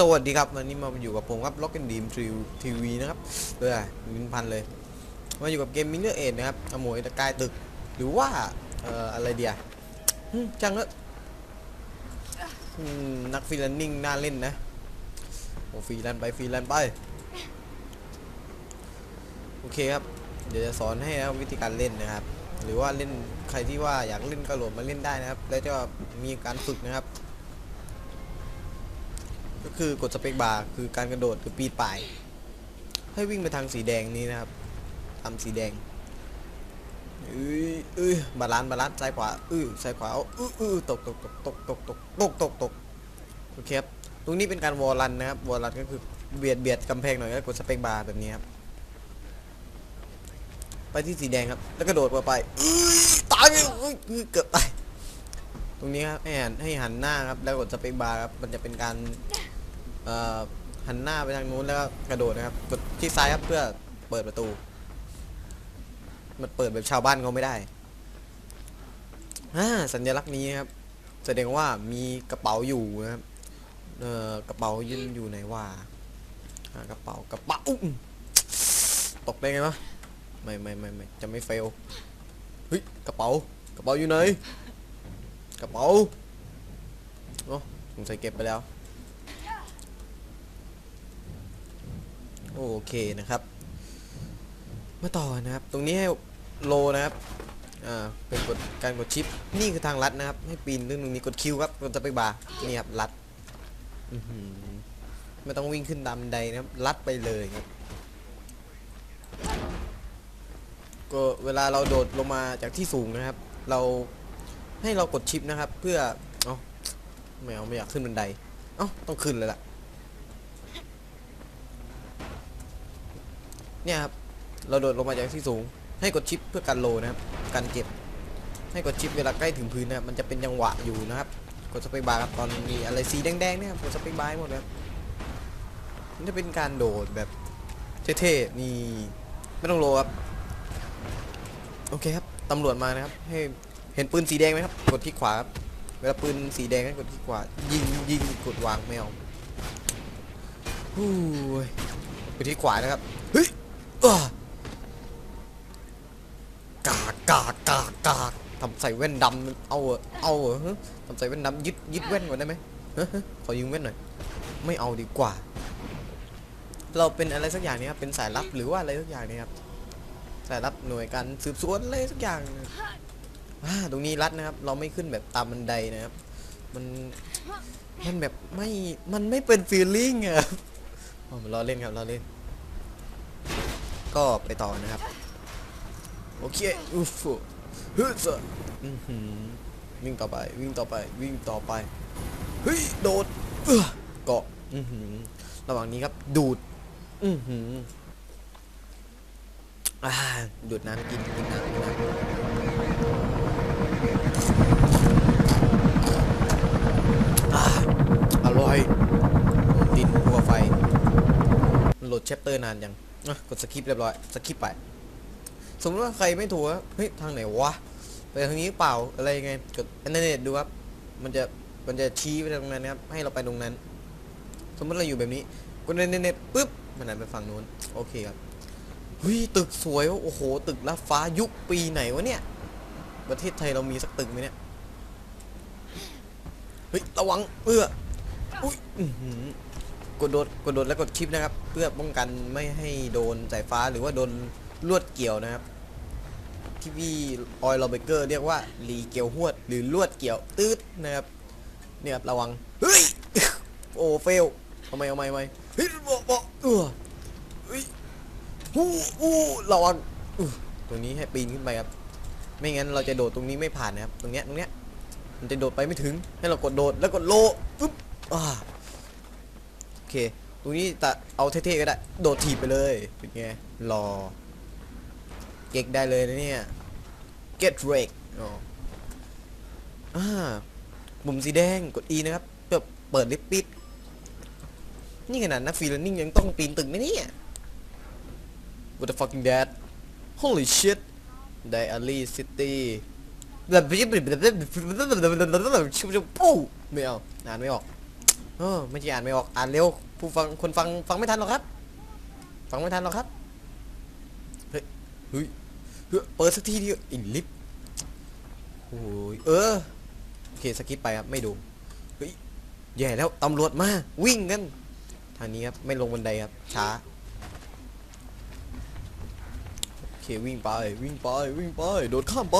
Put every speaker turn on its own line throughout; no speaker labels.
สวัสดีครับวันนี้มาอยู่กับผมครับล็อกเกนดีมทีวีนะครับเออมินพันเลย มาอยู่กับเกมมินเนอร์เอ็ดนะครับขโมยตะกายตึก หรือว่าเอ่ออะไรเดียจังเลยอืมนักฟรีแลนนิ่งน่าเล่นนะโอ้ฟรีแลนไปฟรีแลนไป โอเคครับ เดี๋ยวจะสอนให้นะวิธีการเล่นนะครับ หรือว่าเล่นใครที่ว่าอยากเล่นก็โหลดมาเล่นได้นะครับ แล้วจะมีการฝึกนะครับ ก็คือกดสเปคบาร์คือการกระโดดหรือปีนป่าย ให้วิ่งไปทางสีแดงนี้นะครับทำสีแดงเอ้ยเอ้ยบาลานบาลานซ้ายขวาอื้อซ้ายขวาเอาอื้ออื้อตกตกตกตกตกตกตกตกตกโอเคครับตรงนี้เป็นการวอลลันนะครับวอลลันก็คือเบียดเบียดกำแพงหน่อยแล้วกดสเปคบาร์แบบนี้ครับไปที่สีแดงครับ แล้วกระโดดไปไปอื้อตายเกือบตายตรงนี้ครับให้หันให้หันหน้าครับ แล้วกดสเปคบาร์ครับ มันจะเป็นการ หันหน้าไปทางนู้นแล้วก็กระโดดนะครับกดที่ซ้ายครับเพื่อเปิดประตู มันเปิดแบบชาวบ้านเขาไม่ได้สัญลักษณ์นี้ครับ แสดงว่ามีกระเป๋าอยู่นะครับกระเป๋ายืนอยู่ไหนว่ากระเป๋ากระเป๋าตกได้ไงวะไม่ไม่ไม่ไม่จะไม่เฟลเฮ้ยกระเป๋ากระเป๋าอยู่ไหนกระเป๋าโอ้สงสัยเก็บไปแล้ว โอเคนะครับ มาต่อนะครับ ตรงนี้ให้โลนะครับ อ่า เป็นกดการกดชิป นี่คือทางลัดนะครับ ให้ปีนเรื่องตรงนี้กดคิวครับ กดสเปบาร์นี่ครับลัดไม่ต้องวิ่งขึ้นตามบันไดนะครับ ลัดไปเลยครับ ก็เวลาเราโดดลงมาจากที่สูงนะครับ เราให้เรากดชิปนะครับ เพื่อ เอ้าไม่เอาไม่อยากขึ้นบันได เอ้าต้องขึ้นเลยล่ะ เนี่ยครับเราโดดลงมาจากที่สูง ให้กดชิปเพื่อการโลนะครับการเก็บ ให้กดชิปเวลาใกล้ถึงพื้นนะครับมันจะเป็นจังหวะอยู่นะครับกดสเปคบาร์ครับตอนมีอะไรสีแดงๆเนี่ยกดสเปคบาร์หมดครับมันจะเป็นการโดดแบบเท่ๆนี่ไม่ต้องโลครับโอเคครับตำรวจมานะครับ ให้เห็นปืนสีแดงไหมครับ กดที่ขวาครับเวลาปืนสีแดงให้กดที่ขวายิงยิงกดวางไม่เอาฮู้ยกดที่ขวานะครับเฮ้ย กากากากาทำใส่แว่นดำเอาเอาเหอทำใส่แว่นดำยึดยึดแว่นก่อนได้ไหมขอยืมแว่นหน่อยไม่เอาดีกว่า เราเป็นอะไรสักอย่างนี้ครับเป็นสายลับหรือว่าอะไรสักอย่างนี้ครับสายลับหน่วยการสืบสวนอะไรสักอย่างอ่าตรงนี้รัดนะครับ เราไม่ขึ้นแบบตามบันไดนะครับ มันมันแบบไม่มันไม่เป็นฟีลลิ่งอะครับอ๋อเราเล่นครับเราเล่น ก็ไปต่อนะครับ โอเคอุฟฮึสอือหือวิ่งต่อไปวิ่งต่อไปวิ่งต่อไปเฮ้ยโดดเออเกาะอือหือระหว่างนี้ครับ ดูดอือฮึอ่าดูดน้ำกินกินน้ำกินน้ำอร่อยดินภูเขาไฟโหลดแชปเตอร์นานยัง อะกดสคิปเรียบร้อยสคิปไปสมมติว่าใครไม่ถูกเฮ้ยทางไหนวะไปทางนี้เปล่าอะไรยังไงกดอินเทอร์เน็ตดูครับมันจะมันจะชี้ไปตรงนั้นครับให้เราไปตรงนั้น สมมติเราอยู่แบบนี้กดอินเทอร์เน็ตปุ๊บมันหันไปฝั่งนู้นโอเคครับเฮ้ยตึกสวยวะโอ้โห ตึกลับฟ้ายุคปีไหนวะเนี่ย ประเทศไทยเรามีสักตึกไหมเนี่ยเฮ้ยระวังเอื้ออุ้ย กดโดดกดโดดแล้วกดชิปนะครับ เพื่อป้องกันไม่ให้โดนสายฟ้าหรือว่าโดนลวดเกี่ยวนะครับ ที่พี่ออยล์โรเบเกอร์เรียกว่ารีเกี่ยวหวด หรือลวดเกี่ยวตืดนะครับเนี่ยครับระวังเฮ้ยโอ้เฟลทำไมเอาไม่ไม่เฮ้ยบอกบอกเออเฮ้ยฮู้ฮู้ระวังอู้ตรงนี้ให้ปีนขึ้นไปครับ ไม่งั้นเราจะโดดตรงนี้ไม่ผ่านนะครับ ตรงเนี้ยตรงเนี้ยมันจะโดดไปไม่ถึง ให้เรากดโดดแล้วกดโลปึ๊บอ่า เคตรงนี้แต่เอาเท่ๆก็ได้ โดดถีบไปเลยเป็นไงรอ เก็กได้เลยนะเนี่ย get rake อ๋ออ่าปุ่มสีแดงกด E นะครับเพื่อเปิดลิฟต์ปิด นี่ขนาดนักฟรีแลนิ่งยังต้องปีนตึกนะเนี่ย what the fucking that holy shit diary city แบบปุ๊บไม่เอาอ่านไม่ออกเออไม่ใช่อ่านไม่ออก อ่านเร็ว ผู้ฟังคนฟังฟังไม่ทันหรอกครับ ฟังไม่ทันหรอกครับเฮ้ยเฮ้ยเฮ้ยเปิดสักทีเดียวอินลิฟโอ้ยเออโอเคสกิปไปครับไม่ดูเฮ้ยแย่แล้วตำรวจมาวิ่งกันทางนี้ครับไม่ลงบันไดครับช้าโอเควิ่งไปวิ่งไปวิ่งไปโดดข้ามไป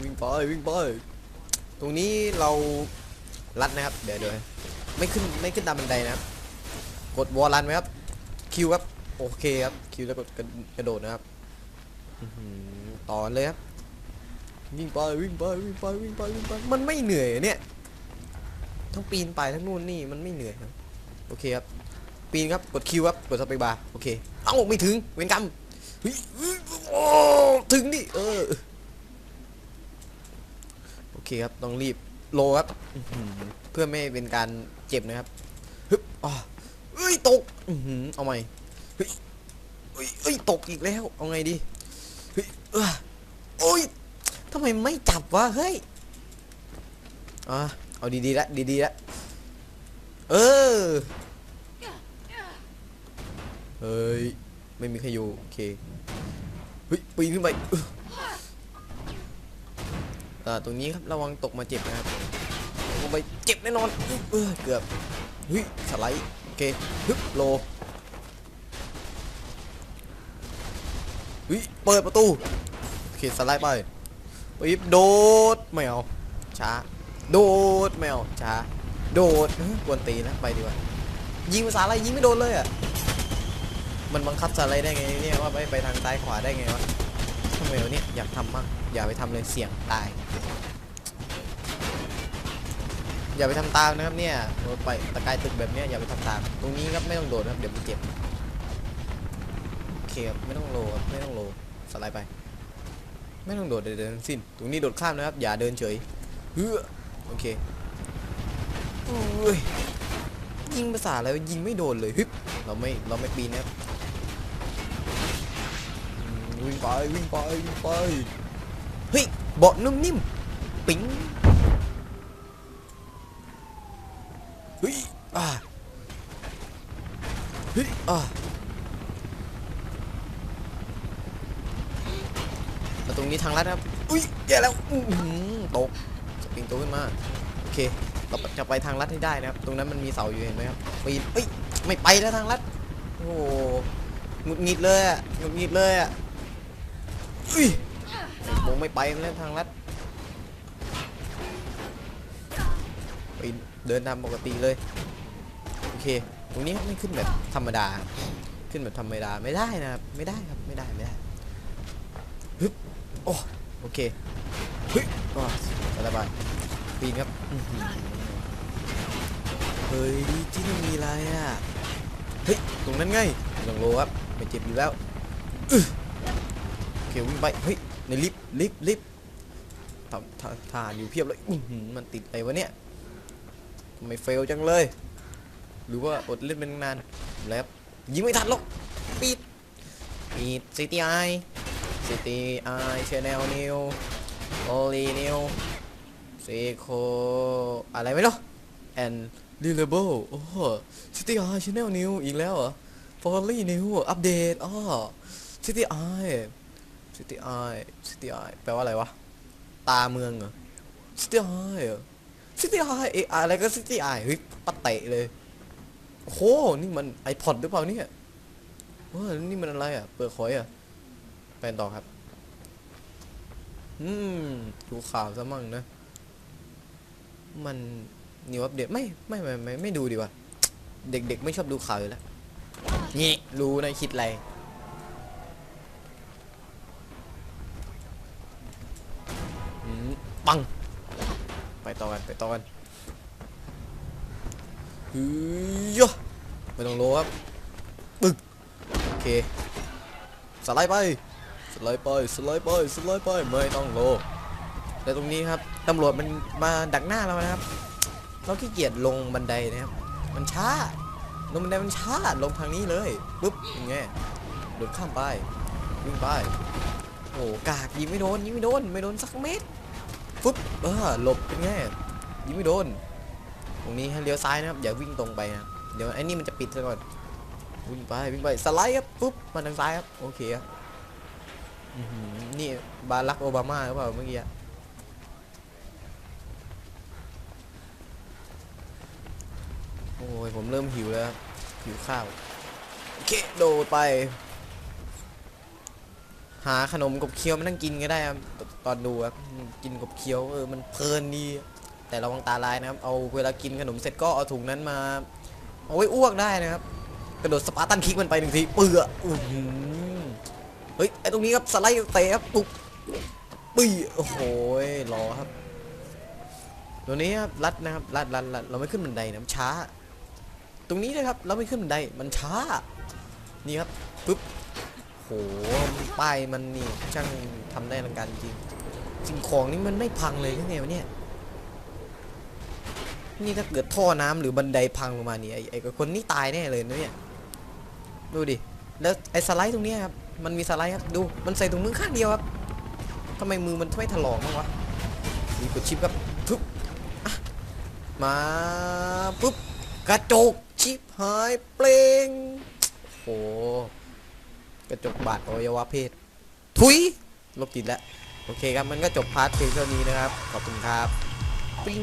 วิ่งไปวิ่งไป ตรงนี้เราลัดนะครับ เดี๋ยวเดี๋ยว ไม่ขึ้นไม่ขึ้นตามบันไดนะกดวอลลันไหมครับคิวครับโอเคครับคิวแล้วกดกระกระโดดนะครับต่อเลยครับวิ่งไปวิ่งไปวิ่งไปวิ่งไปวิ่งไปมันไม่เหนื่อยเนี่ยทั้งปีนไปทั้งนู่นนี่มันไม่เหนื่อยครับโอเคครับปีนครับกดคิวครับกดสเปบาร์โอเคเอ้าไม่ถึงเวนกรรมโอ้ถึงดิเออโอเคครับต้องรีบโลครับเพื่อไม่เป็นการ เจ็บนะครับฮึบอ่าเอ้ยตกอือหือเอาใหม่เฮ้ยเฮ้ยเอ้ยตกอีกแล้ว เอาไงดีเฮ้ยเออโอ้ยทำไมไม่จับวะเฮ้ยอะเอาดีๆละดีๆละเออเฮ้ยไม่มีใครอยู่โอเคเฮ้ยปีนขึ้นไปอ่าตรงนี้ครับระวังตกมาเจ็บนะครับ ลงไปเจ็บแน่นอนเออเกือบสไลด์โอเคฮึบโลเฮ้ยเปิดประตูโอเคสไลด์ไปปิ๊บโดดไม่เอาช้าโดดไม่เอาช้าโดดกวนตีนนะไปดีกว่ายิงภาษาอะไรยิงไม่โดนเลยอะมันบังคับสไลด์ได้ไงเนี่ยว่าไปไปทางซ้ายขวาได้ไงวะทำไมวะเนี่ยอยากทำมากอย่าไปทำเลยเสี่ยงตาย อย่าไปทำตามนะครับเนี่ยไปตะกายตึกแบบเนี้ยอย่าไปทำตาม ตรงนี้ครับไม่ต้องโดดนะครับเดี๋ยวมันเจ็บโอเคครับไม่ต้องโลครับไม่ต้องโลสไลด์ไป ไม่ต้องโดดใดๆทั้งสิ้น ตรงนี้โดดข้ามนะครับ อย่าเดินเฉยเฮ้อโอเคอุ้ยยิงภาษาอะไรยิงไม่โดนเลยฮึบเราไม่เราไม่ปีนนะครับวิ่งไปวิ่งไปวิ่งไปเฮ้ยเบาะนุ่มนิ่มปิ๊งเฮ้ยอ่า เฮ้ยอ่าตรงนี้ทางลัดครับ อุ้ยแย่แล้วอื้อหือตกสปริงตัวขึ้นมา โอเค เราจะไปทางลัดให้ได้นะครับ ตรงนั้นมันมีเสาอยู่เห็นไหมครับปีนเอ้ย ไม่ไปแล้วทางลัด โอ้โหหงุดหงิดเลยอะหงุดหงิดเลยอะอุ้ยผมไม่ไปแล้วทางลัดไปเดินตามปกติเลย โอเค ตรงนี้ไม่ขึ้นแบบธรรมดา ขึ้นแบบธรรมดาไม่ได้นะครับไม่ได้ครับไม่ได้ไม่ได้ฮึบโอ้โอเคเฮ้ยอ๋อสบายปีนครับเฮ้ยที่นี่มีอะไรอะเฮ้ยตรงนั้นไงไม่ต้องโลครับไม่เจ็บอยู่แล้วโอเควิ่งไปเฮ้ยในลิฟต์ลิฟต์ลิฟต์ทานอยู่เพียบเลยมันติดอะไรวะเนี่ยทำไมเฟลจังเลย หรือว่าอดเล่นเป็นนานแล้วยิงไม่ทันหรอกปิดปิดซิตี้ไอซิตี้ไอเชนแนลนิวโอลีนิวเซโคอะไรไม่รู้ and reliable โอ้ซิตี้ไอเชนแนลนิวอีกแล้วเหรอฟอลลี่นิวอัปเดตอ๋อซิตี้ไอ City Eye City Eye แปลว่าอะไรวะ ตาเมืองเหรอ City Eye เหรอ City Eye เออะไรก็ City Eye เฮ้ยปัดเตะเลย โอ้โหนี่มัน iPod หรือเปล่าเนี่ยเฮ้ยนี่มันอะไรอะ เปิดคอยอะไปต่อครับ อืม ดูข่าวซะมั่งนะ มันนิวอัปเดตไม่ไม่ไม่ไม่ไม่ดูดีกว่า เด็กๆ ไม่ชอบดูข่าวอยู่แล้วนี่รู้นะคิดอะไรอืมปัง ไปต่อกัน ไปต่อกัน ฮึยไม่ต้องโลครับปึกโอเคสไลด์ไปสไลด์ไปสไลด์ไปสไลด์ไปไม่ต้องโลแต่ตรงนี้ครับตำรวจมันมาดักหน้าเรานะครับ เราขี้เกียจลงบันไดนะครับ มันช้าลงบันไดมันช้าลงทางนี้เลยปุ๊บยังไงโดดข้ามไปวิ่งไปโอ้กากยิงไม่โดนยิงไม่โดนไม่โดนสักเม็ดฟึบเออหลบเป็นไงยิงไม่โดน ตรงนี้ให้เลี้ยวซ้ายนะครับอย่าวิ่งตรงไปนะเดี๋ยวไอ้นี่มันจะปิดซะก่อนวิ่งไปวิ่งไปสไลด์ครับปุ๊บมาทางซ้ายครับโอเคครับนี่บารักโอบามาหรือเปล่าเมื่อกี้โอ้ยผมเริ่มหิวแล้วครับหิวข้าวโอเคโดดไป หาขนมกบเคี้ยวมานั่งกินก็ได้ครับตอนดูครับกินกบเคี้ยวเออมันเพลินดี แต่ระวังตาลายนะครับ เอาเวลากินขนมเสร็จก็เอาถุงนั้นมาเอาไว้อ้วกได้นะครับ กระโดดสปาร์ตันคิกมันไปหนึ่งทีเปื่ออื้อหือเฮ้ยไอตรงนี้ครับสไลด์เตะครับปุ๊บปุ้โอ้โหรอครับตัวนี้ครับลัดนะครับลัดลัดลัดเราไม่ขึ้นบันไดนะมันช้า ตรงนี้นะครับเราไม่ขึ้นบันไดมันช้า นี่ครับปุ๊บโหป้ายมันนี่ช่างทำได้อลังการจริงสิ่งของนี่มันไม่พังเลยหรือไงวะเนี่ย นี่ถ้าเกิดท่อน้ำหรือบันไดพังลงมานี่ไอ้ไอ้คนนี่ตายแน่เลยนะเนี่ยดูดิแล้วไอ้สไลด์ตรงนี้ครับมันมีสไลด์ครับดูมันใส่ถุงมือข้างเดียวครับทำไมมือมันไม่ถลอกบ้างวะมีกดชิปครับปุ๊บมาปุ๊บกระจกชิปหายเปลงโอ้โหกระจกบาดอวัยวะเพศ ทุยลบจิตแล้ว โอเคครับ มันก็จบพาร์ทเพียงเท่านี้นะครับ ขอบคุณครับ ปิ้ง